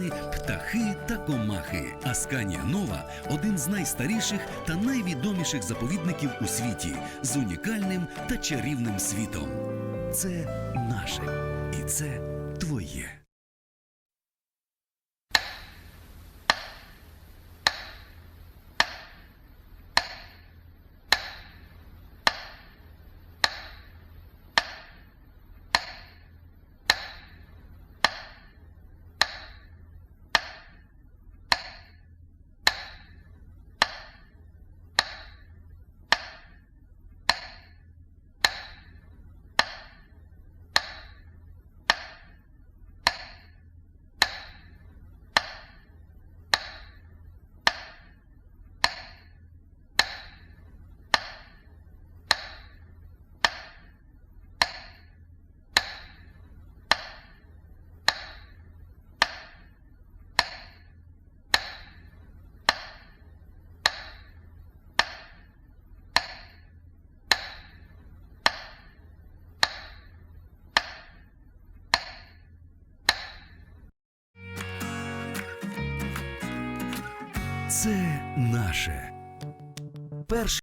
рослини, птахи та комахи. Асканія Нова один з найстаріших та найвідоміших заповідників у світі з унікальним та чарівним світом. Це наше і це твоє. Це наше. Перший